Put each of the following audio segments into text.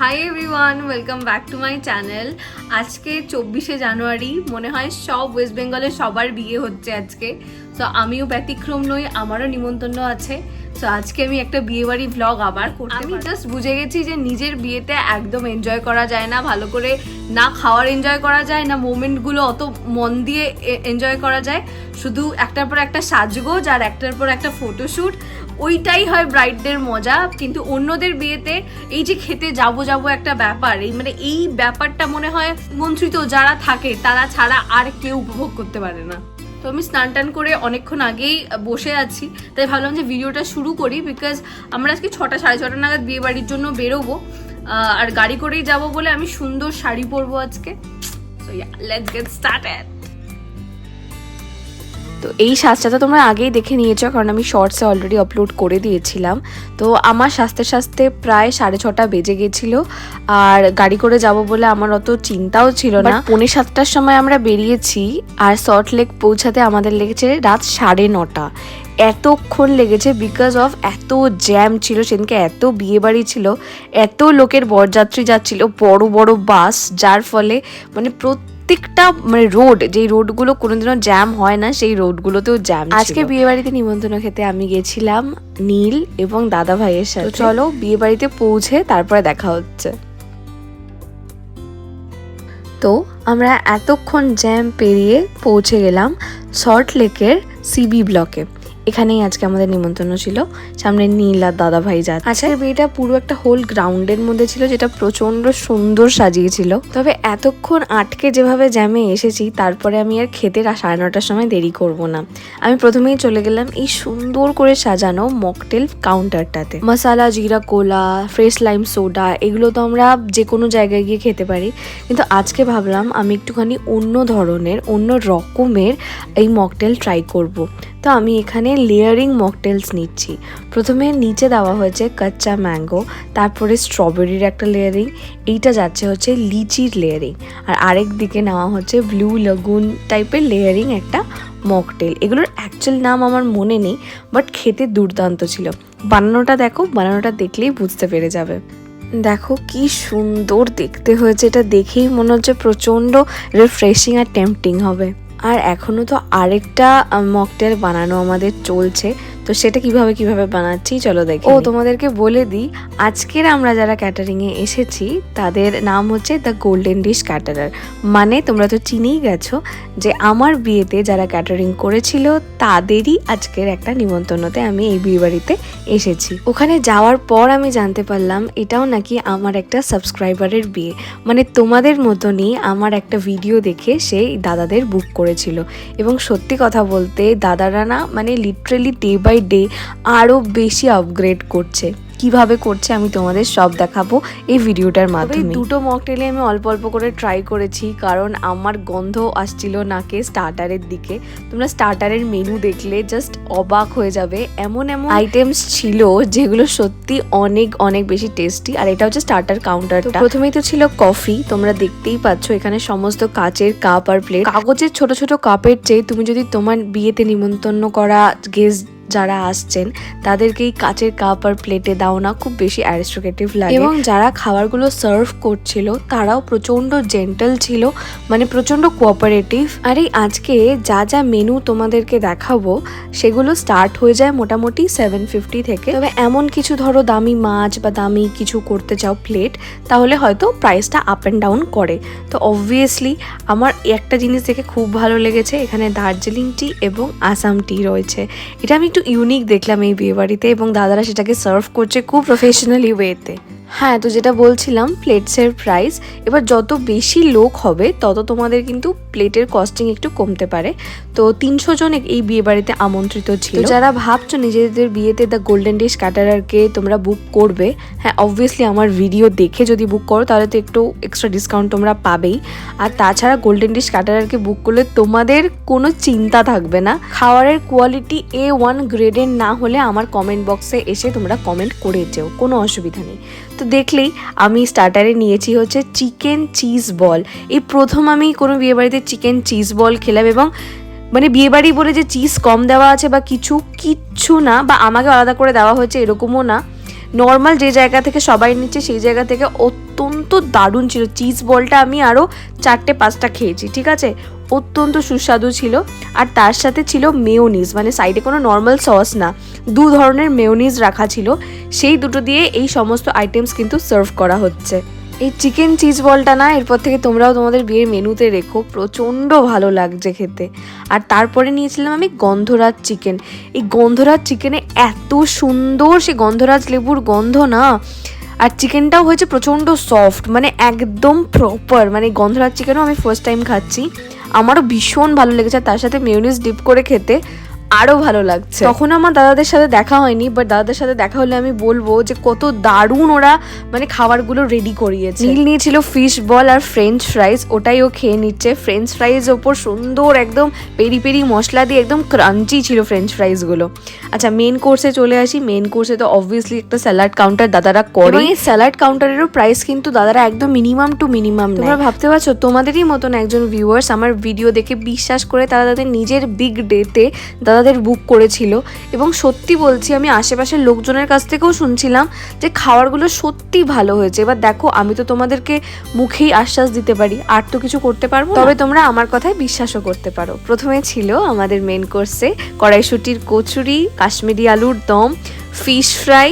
Hi everyone welcome back to my channel আজকে চব্বিশে জানুয়ারি মনে হয় সব ওয়েস্ট বেঙ্গলে সবার বিয়ে হচ্ছে আজকে। সো আমিও ব্যতিক্রম নই আমারও নিমন্ত্রণ আছে। সো আজকে আমি একটা বিয়ে বাড়ি ব্লগ আবার করতে আমি জাস্ট বুঝে গেছি যে নিজের বিয়েতে একদম এনজয় করা যায় না ভালো করে না খাওয়ার এনজয় করা যায় না মোমেন্টগুলো অত মন দিয়ে এনজয় করা যায়। শুধু একটার পর একটা সাজগোজ আর একটার পর একটা ফটোশ্যুট ওইটাই হয় ব্রাইডদের মজা, কিন্তু অন্যদের বিয়েতে এই যে খেতে যাব যাব একটা ব্যাপার, এই মানে এই ব্যাপারটা মনে হয় মন্ত্রিত যারা থাকে, তারা ছাড়া আর কেউ উপভোগ করতে পারে না। তো আমি স্নান টান করে অনেকক্ষণ আগেই বসে আছি, তাই ভাবলাম যে ভিডিওটা শুরু করি বিকজ আমরা আজকে ছটা, সাড়ে ছটা নাগাদ বিয়ে বাড়ির জন্য বেরোবো আর গাড়ি করেই যাব বলে আমি সুন্দর শাড়ি পরবো আজকে। লেটস গেট স্টার্টেড তো এই সাজটা তো তোমরা আগেই দেখে নিয়েছো, কারণ আমি শর্টসে অলরেডি আপলোড করে দিয়েছিলাম। তো আমার সাজতে সাজতে প্রায় সাড়ে ছটা বেজে গেছিল, আর গাড়ি করে যাব বলে আমার অত চিন্তাও ছিল না। পৌনে সাতটার সময় আমরা বেরিয়েছি, আর সল্ট লেক পৌঁছাতে আমাদের লেগেছে রাত সাড়ে নটা। এতক্ষণ লেগেছে বিকজ অফ এত জ্যাম ছিল সেদিনকে এত বিয়ে বাড়ি ছিল এত লোকের বরযাত্রী যাচ্ছিল বড় বড় বাস যার ফলে মানে প্রত্যেকটা মানে রোড যেই রোডগুলো কোনোদিনও জ্যাম হয় না সেই রোডগুলোতেও জ্যাম আজকে বিয়েবাড়িতে নিমন্ত্রণ খেতে আমি গেছিলাম নীল এবং দাদা ভাইয়ের সাথে। চলো বিয়েবাড়িতে পৌঁছে তারপরে দেখা হচ্ছে। তো আমরা এতক্ষণ জ্যাম পেরিয়ে পৌঁছে গেলাম সল্ট লেকের সিবি ব্লকে এখানেই আজকে আমাদের নিমন্ত্রণ ছিল। সামনে নীল আর দাদা ভাই যা আচ্ছা বিয়েটা পুরো একটা হোল গ্রাউন্ডের মধ্যে ছিল, যেটা প্রচণ্ড সুন্দর সাজিয়েছিল। তবে এতক্ষণ আটকে যেভাবে জ্যামে এসেছি, তারপরে আমি আর খেতে সাড়ে নটার সময় দেরি করব না। আমি প্রথমেই চলে গেলাম এই সুন্দর করে সাজানো মকটেল কাউন্টারটাতে মশালা জিরা কোলা ফ্রেশ লাইম সোডা এগুলো তো আমরা যে কোনো জায়গায় গিয়ে খেতে পারি। কিন্তু আজকে ভাবলাম আমি একটুখানি অন্য ধরনের, অন্য রকমের এই মকটেল ট্রাই করব। তো আমি এখানে লেয়ারিং মকটেলস নিচ্ছি। প্রথমে নিচে দেওয়া হয়েছে কাচ্চা ম্যাঙ্গো, তারপরে স্ট্রবেরির একটা লেয়ারিং, এইটা যাচ্ছে হচ্ছে লিচির লেয়ারিং, আর আরেক দিকে নেওয়া হচ্ছে ব্লু লাগুন টাইপের লেয়ারিং একটা মকটেল। এগুলোর অ্যাকচুয়াল নাম আমার মনে নেই, বাট খেতে দুর্দান্ত ছিল। বানানোটা দেখো, বানানোটা দেখলেই বুঝতে পেরে যাবে। দেখো কি সুন্দর দেখতে হয়েছে, এটা দেখেই মনে হচ্ছে প্রচণ্ড রিফ্রেশিং আর টেম্পটিং হবে। আর এখনও তো আরেকটা মকটেল বানানো আমাদের চলছে। তো সেটা কীভাবে কীভাবে বানাচ্ছি চলো দেখি ও তোমাদেরকে বলে দিই আজকের আমরা যারা ক্যাটারিং এ এসেছি তাদের নাম হচ্ছে দ্য গোল্ডেন ডিশ ক্যাটারার মানে তোমরা তো চিনেই গেছো যে আমার বিয়েতে যারা ক্যাটারিং করেছিল তাদেরই আজকের একটা নিমন্ত্রণতে আমি এই বিয়ে বাড়িতে এসেছি। ওখানে যাওয়ার পর আমি জানতে পারলাম এটাও নাকি আমার একটা সাবস্ক্রাইবারের বিয়ে। মানে তোমাদের মতনই আমার একটা ভিডিও দেখে সেই দাদাদের বুক করেছিল। এবং সত্যি কথা বলতে দাদারা না মানে লিটারেলি ডে বাই ডে আরও বেশি আপগ্রেড করছে। কীভাবে করছে আমি তোমাদের সব দেখাবো এই ভিডিওটার মাধ্যমে। দুটো মকটেলে আমি অল্প অল্প করে ট্রাই করেছি কারণ আমার গন্ধ আসছিল নাকে স্টার্টারের দিকে। তোমরা স্টার্টারের মেনু দেখলে জাস্ট অবাক হয়ে যাবে। এমন এমন আইটেমস ছিল যেগুলো সত্যি অনেক অনেক বেশি টেস্টি আর এটা হচ্ছে স্টার্টার কাউন্টারটা প্রথমেই তো ছিল কফি তোমরা দেখতেই পাচ্ছ এখানে সমস্ত কাচের কাপ আর প্লেট কাগজের ছোট ছোট কাপের চেয়ে তুমি যদি তোমার বিয়েতে নিমন্ত্রণ করা গেস্ট যারা আসছেন তাদেরকে এই কাচের কাপ আর প্লেটে দাও না, খুব বেশি অ্যারিস্টোক্রেটিভ লাগে। এবং যারা খাবারগুলো সার্ভ করছিল, তারাও প্রচণ্ড জেন্টাল ছিল মানে প্রচণ্ড কোঅপারেটিভ আর এই আজকে যা যা মেনু তোমাদেরকে দেখাবো, সেগুলো স্টার্ট হয়ে যায় মোটামুটি সেভেন ফিফটি থেকে। তবে এমন কিছু ধরো দামি মাছ বা দামি কিছু করতে চাও প্লেট তাহলে হয়তো প্রাইসটা আপ অ্যান্ড ডাউন করে। তো অবভিয়াসলি আমার একটা জিনিস দেখে খুব ভালো লেগেছে, এখানে দার্জিলিং টি এবং আসাম টি রয়েছে। এটা আমি একটু ইউনিক দেখলাম এই বিয়ে বাড়িতে এবং দাদারা সেটাকে সার্ভ করছে খুব প্রফেশনালি ওয়েতে হ্যাঁ তো যেটা বলছিলাম প্লেটসের প্রাইস এবার যত বেশি লোক হবে তত তোমাদের কিন্তু প্লেটের কস্টিং একটু কমতে পারে। তো তিনশো জন এই বিয়ে বাড়িতে আমন্ত্রিত ছিল। যারা ভাবছ নিজেদের বিয়েতে দ্য গোল্ডেন ডিশ ক্যাটারারকে তোমরা বুক করবে হ্যাঁ অবভিয়াসলি আমার ভিডিও দেখে যদি বুক করো তাহলে তো একটু এক্সট্রা ডিসকাউন্ট তোমরা পাবেই। আর তাছাড়া গোল্ডেন ডিশ ক্যাটারারকে বুক করলে তোমাদের কোনো চিন্তা থাকবে না। খাওয়ারের কোয়ালিটি এ ওয়ান গ্রেডের না হলে আমার কমেন্ট বক্সে এসে তোমরা কমেন্ট করে যেও কোনো অসুবিধা নেই। তো দেখলেই আমি স্টার্টারে নিয়েছি হচ্ছে চিকেন চিজ বল এই প্রথম আমি কোনো বিয়েবাড়িতে চিকেন চিজ বল খেলাম এবং মানে বিয়েবাড়ি বলে যে চিজ কম দেওয়া আছে বা কিছু, কিচ্ছু না বা আমাকে আলাদা করে দেওয়া হয়েছে এরকমও না। নর্মাল যে জায়গা থেকে সবাই নিচ্ছে সেই জায়গা থেকে অত্যন্ত দারুণ ছিল। চিজ বলটা আমি আরও চারটে, পাঁচটা খেয়েছি, ঠিক আছে? অত্যন্ত সুস্বাদু ছিল আর তার সাথে ছিল মেয়োনিজ মানে সাইডে কোনো নর্মাল সস না। দু ধরনের মেয়োনিজ রাখা ছিল। সেই দুটো দিয়ে এই সমস্ত আইটেমস কিন্তু সার্ভ করা হচ্ছে। এই চিকেন চিজ বলটা না, এরপর থেকে তোমরাও তোমাদের বিয়ের মেনুতে রেখো। প্রচণ্ড ভালো লাগছে খেতে। আর তারপরে নিয়েছিলাম আমি গন্ধরাজ চিকেন এই গন্ধরাজ চিকেনে এত সুন্দর সে গন্ধরাজ লেবুর গন্ধ না। আর চিকেনটাও হয়েছে প্রচণ্ড সফট মানে একদম প্রপার মানে গন্ধরাজ চিকেনও আমি ফার্স্ট টাইম খাচ্ছি। আমারও ভীষণ ভালো লেগেছে তার সাথে মেয়োনিজ ডিপ করে খেতে। আরও ভালো লাগছে। তখন আমার দাদাদের সাথে দেখা হয়নি বাট দাদাদের সাথে দেখা হলে আমি বলব যে কত দারুণ ওরা মানে খাবারগুলো রেডি করিয়েছে। নীল নিয়েছিল ফিশ বল আর ফ্রেঞ্চ ফ্রাইজ ওটাই ও খেয়ে নিচ্ছে। ফ্রেঞ্চ ফ্রাইজ ওপর সুন্দর একদম পেরি পেরি মশলা দিয়ে একদম ক্রাঞ্চি ছিল ফ্রেঞ্চ ফ্রাইজগুলো আচ্ছা মেন কোর্সে চলে আসি। মেন কোর্সে তো অবভিয়াসলি একটা স্যালাড কাউন্টার দাদারা করে। এই স্যালাড কাউন্টারেরও প্রাইস কিন্তু দাদারা একদম মিনিমাম টু মিনিমাম তোমরা ভাবতে পারছ তোমাদেরই মতন একজন ভিউয়ার্স আমার ভিডিও দেখে বিশ্বাস করে তারা তাদের নিজের বিগ ডেতে দাদাদের বুক করেছিল এবং সত্যি বলছি আমি আশেপাশের লোকজনের কাছ থেকেও শুনছিলাম যে খাবারগুলো সত্যি ভালো হয়েছে। এবার দেখো, আমি তো তোমাদেরকে মুখেই আশ্বাস দিতে পারি, আর তো কিছু করতে পারব তবে তোমরা আমার কথায় বিশ্বাসও করতে পারো। প্রথমে ছিল আমাদের মেন কোর্সে কড়াইশুটির কচুরি, কাশ্মীরি আলুর দম ফিশ ফ্রাই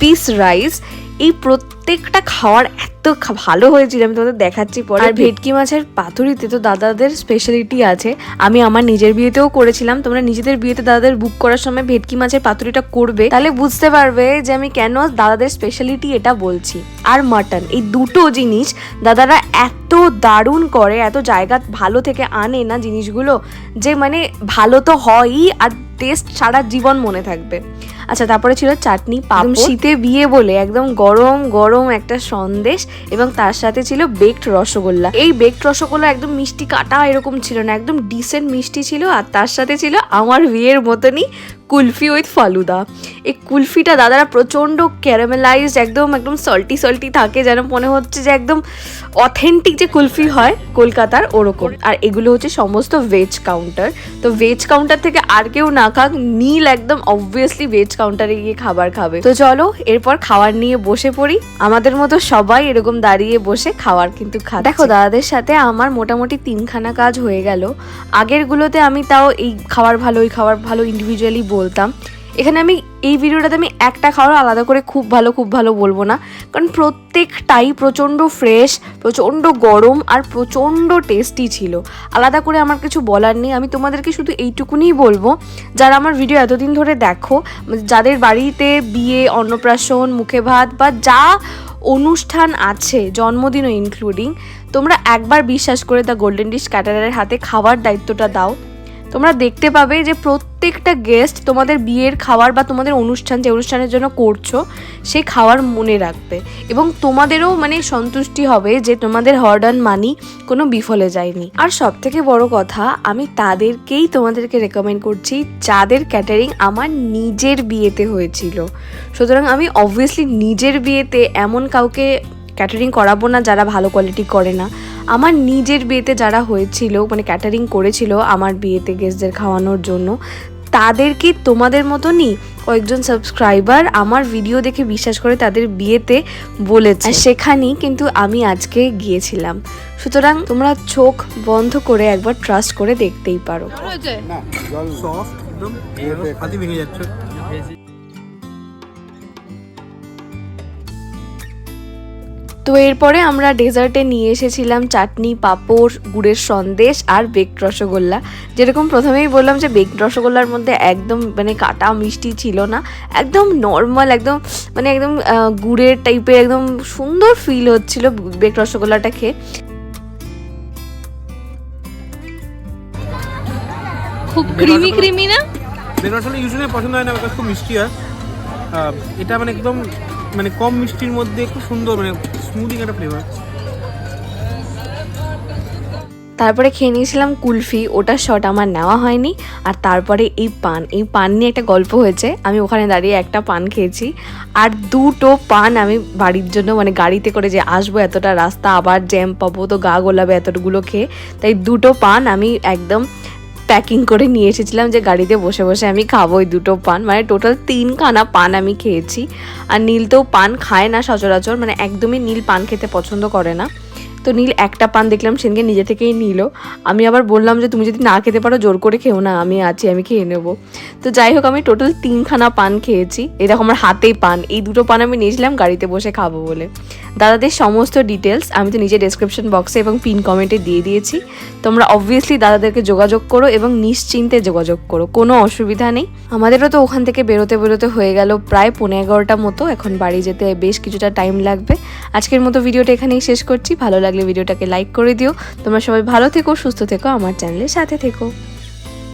পিস রাইস এই প্রত্যেকটা খাওয়ার এত ভালো হয়েছিল, আমি তোমাদের দেখাচ্ছি পরে। আর ভেটকি মাছের পাতুরিতে তো দাদাদের স্পেশালিটি আছে। আমি আমার নিজের বিয়েতেও করেছিলাম, তোমরা নিজেদের বিয়েতে দাদাদের বুক করার সময় ভেটকি মাছের পাতুরিটা করবে। তাহলে বুঝতে পারবে যে আমি কেন দাদাদের স্পেশালিটি এটা বলছি। আর মাটন এই দুটো জিনিস দাদারা এত দারুণ করে, এত জায়গা ভালো থেকে আনে না জিনিসগুলো, যে মানে ভালো তো হয়ই, আর টেস্ট সারা জীবন মনে থাকবে। আচ্ছা তারপরে ছিল চাটনি, পাপড়। শীতে বিয়ে বলে একদম গরম গরম একটা সন্দেশ এবং তার সাথে ছিল বেকড রসগোল্লা। এই বেকড রসগোল্লা একদম মিষ্টি কাটা এরকম ছিল না, একদম ডিসেন্ট মিষ্টি ছিল আর তার সাথে ছিল আমার বিয়ের মতনই কুলফি উইথ ফালুদা। এই কুলফিটা দাদারা প্রচণ্ড ক্যারামেলাইজড একদম একদম সল্টি সল্টি থাকে, যেন মনে হচ্ছে যে একদম অথেন্টিক যে কুলফি হয় কলকাতার ওরকম। আর এগুলো হচ্ছে সমস্ত ভেজ কাউন্টার তো ভেজ কাউন্টার থেকে আর কেউ না খাক, নীল একদম অবভিয়াসলি ভেজ কাউন্টারে গিয়ে খাবার খাবে। তো চলো, এরপর খাবার নিয়ে বসে পড়ি। আমাদের মতো সবাই এরকম দাঁড়িয়ে বসে খাওয়ার কিন্তু খা দেখো, দাদাদের সাথে আমার মোটামুটি তিনখানা কাজ হয়ে গেল। আগেরগুলোতে আমি তাও এই খাবার ভালো ওই খাবার ভালো ইন্ডিভিজুয়ালি বলতাম। এখানে আমি এই ভিডিওটাতে আমি একটা খাবার আলাদা করে খুব ভালো খুব ভালো বলব না। কারণ প্রত্যেকটাই প্রচণ্ড ফ্রেশ প্রচণ্ড গরম আর প্রচণ্ড টেস্টি ছিল। আলাদা করে আমার কিছু বলার নেই। আমি তোমাদেরকে শুধু এইটুকুনিই বলব, যারা আমার ভিডিও এতদিন ধরে দেখো, যাদের বাড়িতে বিয়ে, অন্নপ্রাশন, মুখে ভাত বা যা অনুষ্ঠান আছে, জন্মদিনও ইনক্লুডিং তোমরা একবার বিশ্বাস করে দ্য গোল্ডেন ডিশ ক্যাটারারের হাতে খাওয়ার দায়িত্বটা দাও। তোমরা দেখতে পাবে যে প্রত্যেকটা গেস্ট তোমাদের বিয়ের খাবার বা তোমাদের অনুষ্ঠান যে অনুষ্ঠানের জন্য করছ সেই খাবার মনে রাখবে। এবং তোমাদেরও মানে সন্তুষ্টি হবে যে তোমাদের হর্ড অ্যান্ড মানি কোনো বিফলে যায়নি। আর সব থেকে বড় কথা, আমি তাদেরকেই তোমাদেরকে রেকমেন্ড করছি, যাদের ক্যাটারিং আমার নিজের বিয়েতে হয়েছিল। সুতরাং আমি অবভিয়াসলি নিজের বিয়েতে এমন কাউকে ক্যাটারিং করাবো না যারা ভালো কোয়ালিটি করে না। আমার নিজের বিয়েতে যারা হয়েছিল মানে ক্যাটারিং করেছিল আমার বিয়েতে গেস্টদের খাওয়ানোর জন্য তাদেরকে তোমাদের মতনই কয়েকজন সাবস্ক্রাইবার আমার ভিডিও দেখে বিশ্বাস করে তাদের বিয়েতে বলেছে। আর সেখানেই কিন্তু আমি আজকে গিয়েছিলাম। সুতরাং তোমরা চোখ বন্ধ করে একবার ট্রাস্ট করে দেখতেই পারো। তো এরপরে আমরা ডেজার্টে নিয়ে এসেছিলাম চাটনি পাঁপড় গুড়ের সন্দেশ আর বেকড রসগোল্লা। যেরকম প্রথমেই বললাম যে বেকড রসগোল্লার মধ্যে একদম মানে কাটা মিষ্টি ছিল না একদম নর্মাল একদম মানে একদম গুড়ের টাইপের একদম সুন্দর ফিল হচ্ছিল বেকড রসগোল্লাটা খেয়ে। খুব ক্রিমি ক্রিমি না? বেগুন আসলে ইউজুয়ালি পছন্দ হয় না খুব মিষ্টি হয়। এটা মানে একদম মানে কম মিষ্টির মধ্যে খুব সুন্দর মানে স্মুদিং একটা ফ্লেভার তারপরে খেয়ে নিয়েছিলাম কুলফি ওটার শট আমার নেওয়া হয়নি। আর তারপরে এই পান এই পান নিয়ে একটা গল্প হয়েছে। আমি ওখানে দাঁড়িয়ে একটা পান খেয়েছি। আর দুটো পান আমি বাড়ির জন্য মানে গাড়িতে করে যে আসব, এতটা রাস্তা, আবার জ্যাম পাবো, তো গা গোলাবে এতগুলো খেয়ে। তাই দুটো পান আমি একদম প্যাকিং করে নিয়ে এসেছিলাম যে গাড়িতে বসে বসে আমি খাব ওই দুটো পান। মানে টোটাল তিনখানা পান আমি খেয়েছি। আর নীল তো পান খায় না সচরাচর মানে একদমই নীল পান খেতে পছন্দ করে না। তো নীল একটা পান দেখলাম, সেদিনকে নিজে থেকেই নিল। আমি আবার বললাম যে, তুমি যদি না খেতে পারো, জোর করে খেও না, আমি আছি, আমি খেয়ে নেব। তো যাই হোক, আমি টোটাল তিনখানা পান খেয়েছি। এরকম আমার হাতেই পান। এই দুটো পান আমি নিয়েছিলাম, গাড়িতে বসে খাব বলে। দাদাদের সমস্ত ডিটেলস আমি তো নিজে ডেসক্রিপশন বক্সে এবং পিন কমেন্টে দিয়ে দিয়েছি। তোমরা অবভিয়াসলি দাদাদেরকে যোগাযোগ করো এবং নিশ্চিন্তে যোগাযোগ করো, কোনো অসুবিধা নেই। আমাদেরও তো ওখান থেকে বেরোতে বেরোতে হয়ে গেল প্রায় পনেরো এগারোটা মতো। এখন বাড়ি যেতে বেশ কিছুটা টাইম লাগবে। আজকের মতো ভিডিওটা এখানেই শেষ করছি। ভালো লাগলে ভিডিওটাকে লাইক করে দিও। তোমরা সবাই ভালো থেকো, সুস্থ থেকো, আমার চ্যানেলের সাথে থেকো।